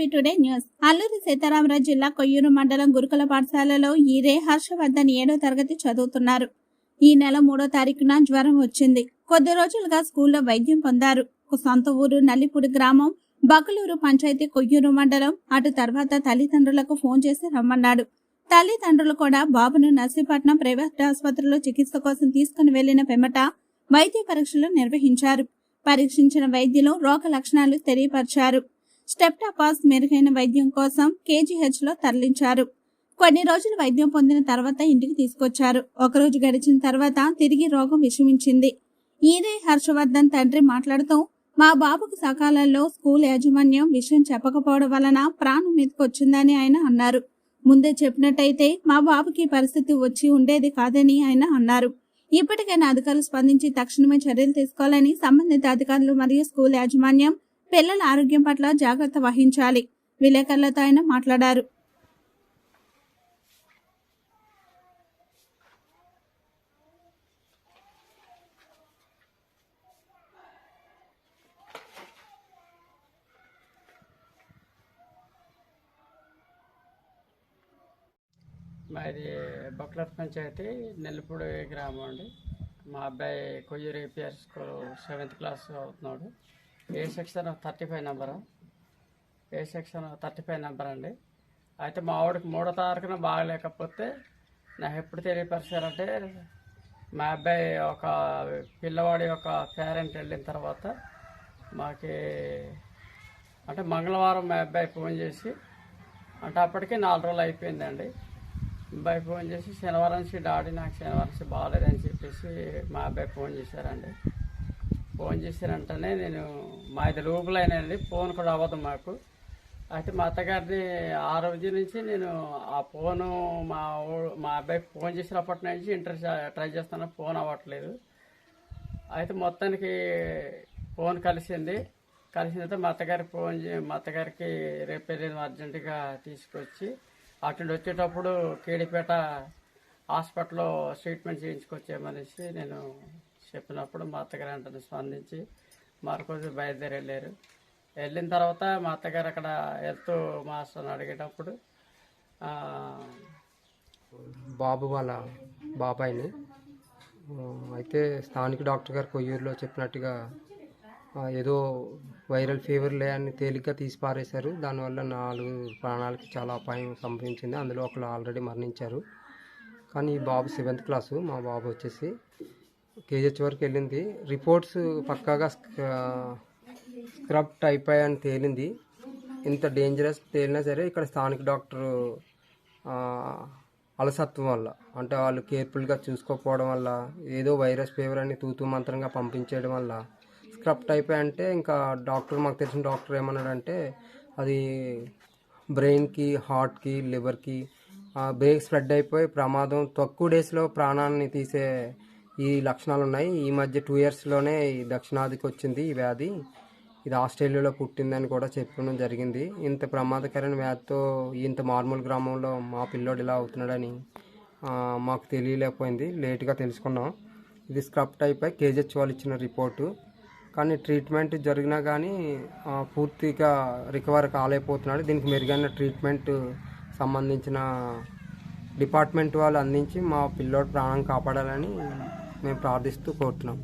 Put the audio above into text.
Today news. Alluri Sitaramaraju జిల్లా కొయ్యూరు మండలం గురుకుల పాఠశాలలో ఈరే హర్షవర్ధన్ ఏడో తరగతి చదువుతున్నారు. ఈ నెల మూడో తారీఖున జ్వరం వచ్చింది. కొద్ది రోజులుగా స్కూల్లో వైద్యం పొందారు. సొంత ఊరు నల్లిపూడి గ్రామం బకులూరు పంచాయతీ కొయ్యూరు మండలం. అటు తర్వాత తల్లిదండ్రులకు ఫోన్ చేసి రమ్మన్నాడు. తల్లిదండ్రులు కూడా బాబును నర్సీపట్నం ప్రైవేట్ ఆసుపత్రిలో చికిత్స కోసం తీసుకుని వెళ్ళిన పెమట వైద్య పరీక్షలు నిర్వహించారు. పరీక్షించిన వైద్యులు రోగ లక్షణాలు తెలియపరిచారు. స్టెప్టాపాస్ మెరుగైన వైద్యం కోసం కేజీహెచ్లో తరలించారు. కొన్ని రోజులు వైద్యం పొందిన తర్వాత ఇంటికి తీసుకొచ్చారు. ఒకరోజు గడిచిన తర్వాత తిరిగి రోగం విషమించింది. ఈదే హర్షవర్ధన్ తండ్రి మాట్లాడుతూ మా బాబుకు సకాలంలో స్కూల్ యాజమాన్యం విషయం చెప్పకపోవడం వలన ప్రాణం మీదకొచ్చిందని ఆయన అన్నారు. ముందే చెప్పినట్టయితే మా బాబుకి పరిస్థితి వచ్చి ఉండేది కాదని ఆయన అన్నారు. ఇప్పటికైనా అధికారులు స్పందించి తక్షణమే చర్యలు తీసుకోవాలని సంబంధిత అధికారులు మరియు స్కూల్ యాజమాన్యం పిల్లల ఆరోగ్యం పట్ల జాగ్రత్త వహించాలి. విలేకరులతో ఆయన మాట్లాడారు. మాది బక్లర్ పంచాయతీ నెల్లిపూడి గ్రామం అండి. మా అబ్బాయి Koyyuru APR school seventh class అవుతున్నాడు A section thirty five number? A section thirty five number అండి? అయితే మా ఆవిడకి మూడో తారీఖున బాగలేకపోతే నాకు ఎప్పుడు తెలియపరిచారంటే మా అబ్బాయి ఒక పిల్లవాడి యొక్క పేరెంట్ వెళ్ళిన తర్వాత మాకి అంటే మంగళవారం మా అబ్బాయి ఫోన్ చేసి అంటే అప్పటికే నాలుగు రోజులు అయిపోయిందండి. అబ్బాయి ఫోన్ చేసి శనివారం నుంచి డాడీ నాకు శనివారం నుంచి బాగాలేదని చెప్పేసి మా అబ్బాయి ఫోన్ చేశారండి. ఫోన్ చేసిన వెంటనే నేను మాది లోపలైనండి ఫోన్ కూడా అవ్వదు మాకు. అయితే మా అత్తగారిని ఆ రోజు నుంచి నేను ఆ ఫోను మా ఊ- మా అబ్బాయికి ఫోన్ చేసినప్పటి నుంచి ఇంటర్ ట్రై చేస్తాను ఫోన్ అవ్వట్లేదు. అయితే మొత్తానికి ఫోన్ కలిసింది. కలిసిన తర్వాత మా అత్తగారికి ఫోన్ మా అత్తగారికి రేపు వెళ్ళిన అర్జెంటుగా తీసుకొచ్చి అటు వచ్చేటప్పుడు కేడిపేట హాస్పిటల్లో ట్రీట్మెంట్ చేయించుకొచ్చామనేసి నేను చెప్పినప్పుడు మా అత్తగారు వెంటనే స్పందించి మరొకరోజు బయలుదేరి వెళ్ళారు వెళ్ళిన తర్వాత మా అత్తగారు అక్కడ హెల్త్ మాస్టర్ని అడిగేటప్పుడు బాబు వాళ్ళ బాబాయిని అయితే స్థానిక డాక్టర్ గారు కొయ్యూరులో చెప్పినట్టుగా ఏదో వైరల్ ఫీవర్లే అని తేలిగ్గా తీసి పారేశారు దానివల్ల నాలుగు ప్రాణాలకి చాలా అపాయం సంభవించింది. అందులో ఒకరు ఆల్రెడీ మరణించారు. కానీ ఈ బాబు సెవెంత్ క్లాసు. మా బాబు వచ్చేసి కేజీహెచ్ వరకు వెళ్ళింది. రిపోర్ట్స్ పక్కాగా స్క్రబ్ టైప్ అని తేలింది. ఇంత డేంజరస్ తేలినా సరే ఇక్కడ స్థానిక డాక్టరు అలసత్వం వల్ల అంటే వాళ్ళు కేర్ఫుల్గా చూసుకోకపోవడం వల్ల ఏదో వైరస్ ఫీవర్ అని తూతూ మంత్రంగా పంపించేయడం వల్ల స్క్రబ్ టైప్ అంటే ఇంకా డాక్టర్ మాకు తెలిసిన డాక్టర్ ఏమన్నాడంటే అది బ్రెయిన్కి హార్ట్కి లివర్కి బ్రెయిన్ స్ప్రెడ్ అయిపోయి ప్రమాదం తక్కువ డేస్లో ప్రాణాన్ని తీసే ఈ లక్షణాలు ఉన్నాయి ఈ మధ్య టూ ఇయర్స్లోనే దక్షిణాదికి వచ్చింది ఈ వ్యాధి. ఇది ఆస్ట్రేలియాలో పుట్టిందని కూడా చెప్పడం జరిగింది. ఇంత ప్రమాదకరమైన వ్యాధితో ఇంత మార్మూల్ గ్రామంలో మా పిల్లోడు ఇలా అవుతున్నాడని మాకు తెలియలేకపోయింది. లేట్గా తెలుసుకున్నాం. ఇది స్క్రబ్ టైప్ కేజెచ్ వాళ్ళు ఇచ్చిన రిపోర్టు. కానీ ట్రీట్మెంట్ జరిగినా కానీ పూర్తిగా రికవర్ కాలేకపోతున్నాడు. దీనికి మెరుగైన ట్రీట్మెంట్ సంబంధించిన డిపార్ట్మెంట్ వాళ్ళు అందించి మా పిల్లోడు ప్రాణం కాపాడాలని మేము ప్రార్థిస్తూ కోరుతున్నాం.